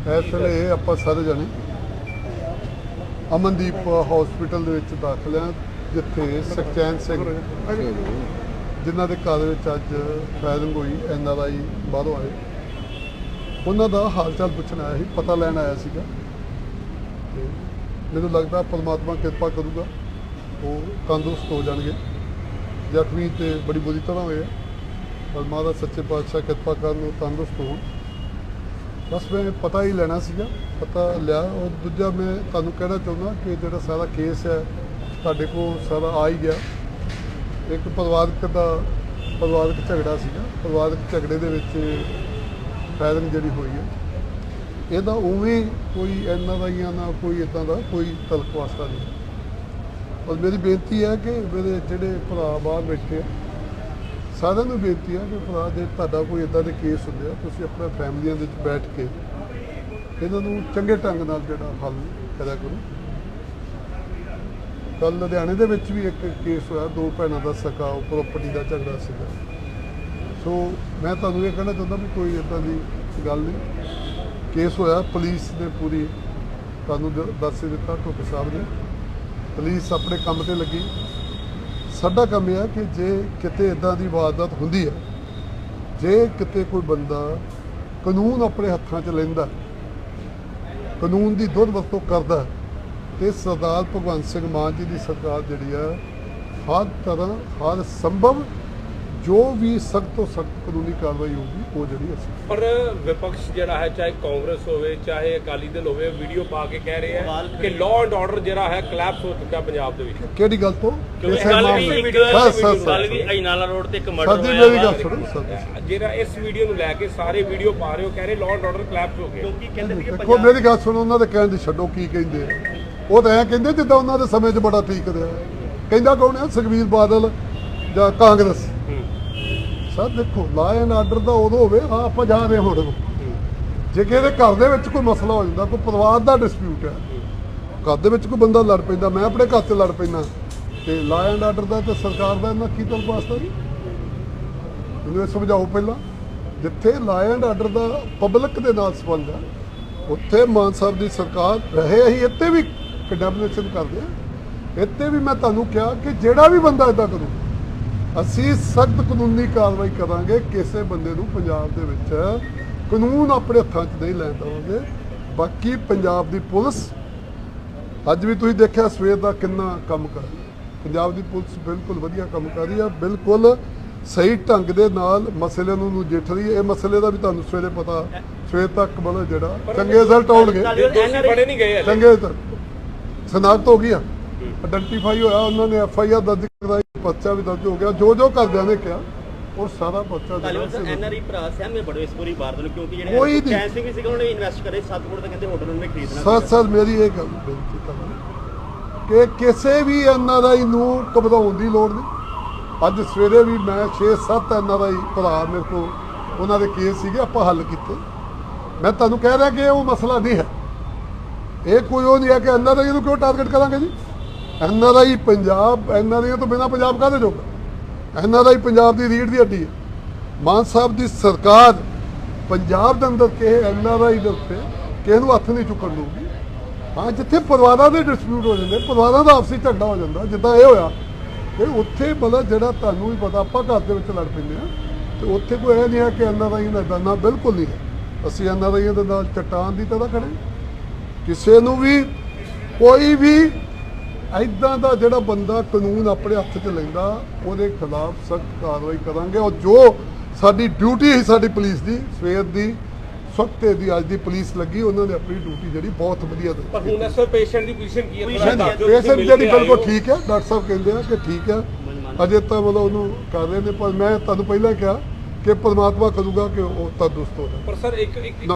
ਇਸ ਵੇਲੇ ਆਪਾਂ ਸਾਰੇ ਜਾਣੇ ਅਮਨਦੀਪ ਹਸਪੀਟਲ ਦੇ ਵਿੱਚ ਦਾਖਲ ਆ ਜਿੱਥੇ ਸੁਖਚੈਨ ਸਿੰਘ ਜਿਨ੍ਹਾਂ ਦੇ ਘਰ ਵਿੱਚ ਅੱਜ ਫਾਇਰਿੰਗ ਹੋਈ, ਐਨ ਆਰ ਆਈ ਬਾਹਰੋਂ ਆਏ। ਉਹਨਾਂ ਦਾ ਹਾਲ ਚਾਲ ਪੁੱਛਣ ਆਇਆ ਸੀ, ਪਤਾ ਲੈਣ ਆਇਆ ਸੀਗਾ। ਤੇ ਮੈਨੂੰ ਲੱਗਦਾ ਪਰਮਾਤਮਾ ਕਿਰਪਾ ਕਰੂਗਾ, ਉਹ ਤੰਦਰੁਸਤ ਹੋ ਜਾਣਗੇ। ਜ਼ਖਮੀ ਤੇ ਬੜੀ ਬੁਰੀ ਤਰ੍ਹਾਂ ਹੋਏ ਆ। ਪਰ ਮਹਾਰਾਜ ਸੱਚੇ ਪਾਤਸ਼ਾਹ ਕਿਰਪਾ ਕਰਨ ਉਹ ਤੰਦਰੁਸਤ ਹੋਣ। ਬਸ ਮੈਂ ਪਤਾ ਹੀ ਲੈਣਾ ਸੀਗਾ, ਪਤਾ ਲਿਆ। ਔਰ ਦੂਜਾ ਮੈਂ ਤੁਹਾਨੂੰ ਕਹਿਣਾ ਚਾਹੁੰਦਾ ਕਿ ਜਿਹੜਾ ਸਾਰਾ ਕੇਸ ਹੈ, ਤੁਹਾਡੇ ਕੋਲ ਸਾਰਾ ਆ ਹੀ ਗਿਆ। ਇੱਕ ਪਰਿਵਾਰਕ ਦਾ, ਪਰਿਵਾਰਕ ਝਗੜਾ ਸੀਗਾ। ਪਰਿਵਾਰਕ ਝਗੜੇ ਦੇ ਵਿੱਚ ਫਾਇਰਿੰਗ ਜਿਹੜੀ ਹੋਈ ਹੈ। ਇਹਦਾ ਉਵੇਂ ਕੋਈ ਐਨਾ ਦਾ ਜਾਂ ਨਾ ਕੋਈ ਇਦਾਂ ਦਾ ਕੋਈ ਤਲਕ ਵਾਸਤਾ ਨਹੀਂ। ਔਰ ਮੇਰੀ ਬੇਨਤੀ ਹੈ ਕਿ ਮੇਰੇ ਜਿਹੜੇ ਭਰਾ ਬਾਹਰ ਬੈਠੇ ਆ ਸਾਰਿਆਂ ਨੂੰ ਬੇਨਤੀ ਹੈ ਕਿ ਭਰਾ, ਜੇ ਤੁਹਾਡਾ ਕੋਈ ਇਦਾਂ ਦੇ ਕੇਸ ਹੁੰਦੇ ਆ, ਤੁਸੀਂ ਆਪਣੇ ਫੈਮਲੀਆਂ ਦੇ ਵਿੱਚ ਬੈਠ ਕੇ ਇਹਨਾਂ ਨੂੰ ਚੰਗੇ ਢੰਗ ਨਾਲ ਜਿਹੜਾ ਹੱਲ ਕਰਿਆ ਕਰੋ। ਕੱਲ ਲੁਧਿਆਣੇ ਦੇ ਵਿੱਚ ਵੀ ਇੱਕ ਕੇਸ ਹੋਇਆ, ਦੋ ਭੈਣਾਂ ਦਾ ਸਕਾ ਉਹ ਪ੍ਰਾਪਰਟੀ ਦਾ ਝਗੜਾ ਸੀਗਾ। ਸੋ ਮੈਂ ਤੁਹਾਨੂੰ ਇਹ ਕਹਿਣਾ ਚਾਹੁੰਦਾ ਵੀ ਕੋਈ ਇਦਾਂ ਦੀ ਗੱਲ ਨਹੀਂ। ਕੇਸ ਹੋਇਆ ਪੁਲਿਸ ਨੇ ਪੂਰੀ ਤੁਹਾਨੂੰ ਦ- ਦੱਸ ਦਿੱਤਾ ਢੋਕੇ ਸਾਹਿਬ ਨੇ ਪੁਲਿਸ ਆਪਣੇ ਕੰਮ ਤੇ ਲੱਗੀ। ਸਾਡਾ ਕੰਮ ਇਹ ਹੈ ਕਿ ਜੇ ਕਿਤੇ ਇਦਾਂ ਦੀ ਵਾਰਦਾਤ ਹੁੰਦੀ ਹੈ ਜੇ ਕਿਤੇ ਕੋਈ ਬੰਦਾ ਕਾਨੂੰਨ ਆਪਣੇ ਹੱਥਾਂ 'ਚ ਲੈਂਦਾ, ਕਾਨੂੰਨ ਦੀ ਦੁਰ ਵਰਤੋਂ ਕਰਦਾ, ਤੇ ਸਰਦਾਰ ਭਗਵੰਤ ਸਿੰਘ ਮਾਨ ਜੀ ਦੀ ਸਰਕਾਰ ਜਿਹੜੀ ਹੈ ਹਰ ਤਰ੍ਹਾਂ, ਹਰ ਸੰਭਵ ਜੋ ਵੀ ਸਖਤ ਤੋਂ ਸਖਤ ਕਾਨੂੰਨੀ ਕਾਰਵਾਈ ਹੋਊਗੀ ਉਹ ਜਿਹੜੀ ਅਸੀਂ ਪਰ ਵਿਪਕਸ਼ ਜਿਹੜਾ ਹੈ ਚਾਹੇ ਕਾਂਗਰਸ ਹੋਵੇ ਚਾਹੇ ਅਕਾਲੀ ਦਲ ਹੋਵੇ ਵੀਡੀਓ ਪਾ ਕੇ ਕਹਿ ਰਹੇ ਆ ਕਿ ਲਾਅ ਐਂਡ ਆਰਡਰ ਜਿਹੜਾ ਹੈ ਕਲੈਪਸ ਹੋ ਚੁੱਕਾ ਪੰਜਾਬ ਦੇ ਵਿੱਚ। ਕਿਹੜੀ ਗੱਲ ਤੋਂ? ਕੱਲ ਮਾਮਲੇ- ਵੀ। ਅਜਨਾਲਾ ਰੋਡ ਤੇ ਇੱਕ ਮਰਡਰ ਹੋਇਆ। ਗੱਲ। ਜਿਹੜਾ ਇਸ ਵੀਡੀਓ ਨੂੰ ਲੈ ਕੇ ਸਾਰੇ ਵੀਡੀਓ ਪਾ ਰਹੇ ਹੋ ਕਹਿ ਰਹੇ ਲਾਅ ਐਂਡ ਆਰਡਰ ਕਲੈਪਸ ਹੋ ਗਿਆ। ਕਿਉਂਕਿ ਕਹਿੰਦੇ ਵੀ ਕਿ ਦੇਖੋ ਪੰਜਾਬ ਮੇਰੀ ਗੱਲ ਸੁਣੋ ਉਹਨਾਂ ਦੇ ਕਹਿਣ ਦੀ ਛੱਡੋ ਕੀ ਕਹਿੰਦੇ ਉਹ ਤਾਂ ਐ ਕਹਿੰਦੇ ਜਿੱਦਾਂ ਉਹਨਾਂ ਦੇ ਸਮੇਂ 'ਚ ਬੜਾ ਠੀਕ ਰਿਹਾ। ਕਹਿੰਦਾ ਕੌਣ ਹੈ ਸੁਖਬੀਰ ਬਾਦਲ ਜਾਂ ਕਾਂਗਰਸ। ਸਰ, ਦੇਖੋ ਲਾ ਐਂਡ ਆਰਡਰ ਦਾ ਉਦੋਂ ਹੋਵੇ ਆ ਆਪਾਂ ਜਾ ਰਹੇ ਹੁਣ ਨੂੰ ਜੇ ਕਿਸੇ ਦੇ ਘਰ ਦੇ ਵਿੱਚ ਕੋਈ ਮਸਲਾ ਹੋ ਜਾਂਦਾ, ਕੋਈ ਪਰਿਵਾਰ ਦਾ ਡਿਸਪਿਊਟ ਹੈ, ਘਰ ਦੇ ਵਿੱਚ ਕੋਈ ਬੰਦਾ ਲੜ ਪੈਂਦਾ, ਮੈਂ ਆਪਣੇ ਘਰ 'ਚ ਲੜ ਪੈਂਦਾ, ਤੇ ਲਾ ਐਂਡ ਆਰਡਰ ਦਾ ਤੇ ਸਰਕਾਰ ਦਾ ਇਹਨਾਂ ਕੀ ਤਲ ਵਾਸਤਾ ਜੀ? ਮੈਨੂੰ ਇਹ ਸਮਝਾਓ ਪਹਿਲਾਂ, ਜਿੱਥੇ law and order the public ਦੇ ਨਾਲ ਸੰਬੰਧ ਹੈ, ਉੱਥੇ ਮਾਨ ਸਾਹਿਬ ਦੀ ਸਰਕਾਰ ਰਹੇ, ਅਸੀਂ ਇੱਥੇ ਵੀ ਕੰਡੈਮਨੇਸ਼ਨ ਕਰਦੇ ਆ ਇੱਥੇ ਵੀ ਮੈਂ ਤੁਹਾਨੂੰ ਕਿਹਾ ਕਿ ਜਿਹੜਾ ਵੀ ਬੰਦਾ ਇਦਾਂ ਕਰੂ ਅਸੀਂ ਸਖਤ ਕਾਨੂੰਨੀ ਕਾਰਵਾਈ ਕਰਾਂਗੇ ਕਿਸੇ ਬੰਦੇ ਨੂੰ ਪੰਜਾਬ ਦੇ ਵਿੱਚ ਕਾਨੂੰਨ ਆਪਣੇ ਹੱਥਾਂ 'ਚ ਨਹੀਂ ਲੈਣ ਦੇਵਾਂਗੇ। ਬਾਕੀ ਪੰਜਾਬ ਦੀ ਪੁਲਿਸ ਅੱਜ ਵੀ ਤੁਸੀਂ ਦੇਖਿਆ ਸਵੇਰ ਦਾ ਕਿੰਨਾ ਕੰਮ ਕਰ ਰਹੀ ਪੰਜਾਬ ਦੀ ਪੁਲਿਸ ਬਿਲਕੁਲ ਵਧੀਆ ਕੰਮ ਕਰ ਰਹੀ ਹੈ ਬਿਲਕੁਲ ਸਹੀ ਢੰਗ ਦੇ ਨਾਲ ਮਸਲੇ ਨੂੰ ਨਜਿੱਠ ਰਹੀ ਹੈ। ਇਹ ਮਸਲੇ ਦਾ ਵੀ ਤੁਹਾਨੂੰ ਸਵੇਰੇ ਪਤਾ ਸਵੇਰ ਤੱਕ ਮਤਲਬ ਜਿਹੜਾ ਚੰਗੇ ਰਿਜ਼ਲਟ ਆਉਣਗੇ। ਚੰਗੇ ਸਨਾਖਤ ਹੋ ਗਈ ਆ। ਆਇਡੈਂਟੀਫਾਈ ਹੋਇਆ ਉਹਨਾਂ ਨੇ ਐਫ ਆਈ ਆਰ ਦਰਜ ਕਰਾਈ ਪਰਚਾ ਵੀ ਦਰਜ ਹੋ ਗਿਆ ਜੋ ਜੋ ਕਰਦਿਆਂ ਨੇ ਕਿਹਾ ਉਹ ਸਾਰਾ ਸਰ ਜਿਹੜਾ ਐਨਆਰਆਈ ਭਰਾ ਸਹਿਮੇ ਬੜੇ ਇਸ ਪੂਰੀ ਵਾਰਦਾਤ ਨੂੰ ਕਿਉਂਕਿ ਜਿਹੜੇ। ਚੈਨ ਸਿੰਘ ਵੀ ਸੀਗਾ ਉਹਨੇ ਇਨਵੈਸਟ ਕਰੇ 7 ਕਰੋੜ ਦਾ ਕਹਿੰਦੇ ਹੋਟਲ ਉਹਨੇ ਖਰੀਦਣਾ ਸਰ। ਸਰ ਮੇਰੀ ਇਹ ਗੱਲ ਬੇਨਤੀ ਕਿ ਕਿਸੇ ਵੀ ਐਨਆਰਆਈ ਨੂੰ ਘਬਰਾਉਣ ਦੀ ਲੋੜ ਨਹੀਂ ਅੱਜ ਸਵੇਰੇ ਵੀ ਮੈਂ 6-7 ਐਨਆਰਆਈ ਭਰਾ ਮੇਰੇ ਕੋਲ ਉਹਨਾਂ ਦੇ ਕੇਸ ਸੀਗੇ ਆਪਾਂ ਹੱਲ ਕੀਤੇ ਮੈਂ ਤੁਹਾਨੂੰ ਕਹਿ ਰਿਹਾ ਕਿ ਉਹ ਮਸਲਾ ਨਹੀਂ ਹੈ ਇਹ ਕੋਈ ਉਹ ਨਹੀਂ ਹੈ ਕਿ ਐਨਆਰਆਈ ਨੂੰ ਕਿਉਂ ਟਾਰਗੇਟ ਕਰਾਂਗੇ ਜੀ ਐਨਆਰਆਈ ਪੰਜਾਬ ਐਨਆਰਆਈ ਤੋਂ ਬਿਨਾਂ ਪੰਜਾਬ ਕਾਹਦੇ ਜੋਗਾ ਐਨਆਰਆਈ ਪੰਜਾਬ ਦੀ ਰੀੜ ਦੀ ਹੱਡੀ ਹੈ। ਮਾਨ ਸਾਹਿਬ ਦੀ ਸਰਕਾਰ ਪੰਜਾਬ ਦੇ ਅੰਦਰ ਕਿਸੇ ਐਨਆਰਆਈ ਦੇ ਉੱਤੇ ਕਿਸੇ ਨੂੰ ਹੱਥ ਨਹੀਂ ਚੁੱਕਣ ਦਊਗੀ। ਹਾਂ, ਜਿੱਥੇ ਪਰਿਵਾਰਾਂ ਦੇ ਡਿਸਪਿਊਟ ਹੋ ਜਾਂਦੇ, ਪਰਿਵਾਰਾਂ ਦਾ ਆਪਸੀ ਝਗੜਾ ਹੋ ਜਾਂਦਾ, ਜਿੱਦਾਂ ਇਹ ਹੋਇਆ ਤੇ ਉੱਥੇ ਮਤਲਬ ਜਿਹੜਾ ਤੁਹਾਨੂੰ ਵੀ ਪਤਾ, ਆਪਾਂ ਘਰ ਦੇ ਵਿੱਚ ਲੜ ਪੈਂਦੇ ਆ ਤੇ ਉੱਥੇ ਕੋਈ ਇਹ ਨਹੀਂ ਹੈ ਕਿ ਐਨਆਰਆਈ ਦਾ ਏਦਾਂ, ਨਾ, ਬਿਲਕੁਲ ਨਹੀਂ ਹੈ। ਅਸੀਂ ਐਨਆਰਆਈ ਦੇ ਨਾਲ ਚਟਾਨ ਦੀ ਤਰ੍ਹਾਂ ਖੜੇ ਕਿਸੇ ਨੂੰ ਵੀ ਕੋਈ ਵੀ ਐਦਾਂ ਦਾ ਜਿਹੜਾ ਬੰਦਾ ਕਾਨੂੰਨ ਆਪਣੇ ਹੱਥ 'ਚ ਲੈਂਦਾ ਉਹਦੇ ਖਿਲਾਫ ਸਖਤ ਕਾਰਵਾਈ ਕਰਾਂਗੇ ਔਰ ਜੋ ਸਾਡੀ ਡਿਊਟੀ ਹੈ ਸਾਡੀ ਪੁਲਿਸ ਦੀ ਸਵੇਰ ਦੀ ਸਖਤੇ ਦੀ ਅੱਜ ਦੀ ਪੁਲਿਸ ਲੱਗੀ ਉਹਨਾਂ ਨੇ ਆਪਣੀ ਡਿਊਟੀ ਜਿਹੜੀ ਬਹੁਤ ਵਧੀਆ ਪਰ ਦਿੱਤੀ ਹੁਣ ਇਸ ਪੇਸ਼ੈਂਟ ਦੀ ਪੋਜੀਸ਼ਨ ਕੀ ਹੈ? ਪੇਸ਼ੈਂਟ ਜਿਹੜੀ ਬਿਲਕੁਲ। ਠੀਕ ਹੈ ਡਾਕਟਰ ਸਾਹਿਬ ਕਹਿੰਦੇ ਆ ਕਿ ਠੀਕ ਹੈ। ਅਜੇ ਤਾਂ ਮਤਲਬ ਉਹਨੂੰ ਕਰ ਰਹੇ ਨੇ ਪਰ ਮੈਂ ਤੁਹਾਨੂੰ ਪਹਿਲਾਂ ਕਿਹਾ ਕਿ ਪਰਮਾਤਮਾ ਕਰੂਗਾ ਕਿ ਉਹ ਤੰਦਰੁਸਤ ਹੋ ਜਾਵੇ। ਪਰ ਸਰ ਇੱਕ ਇੱਕ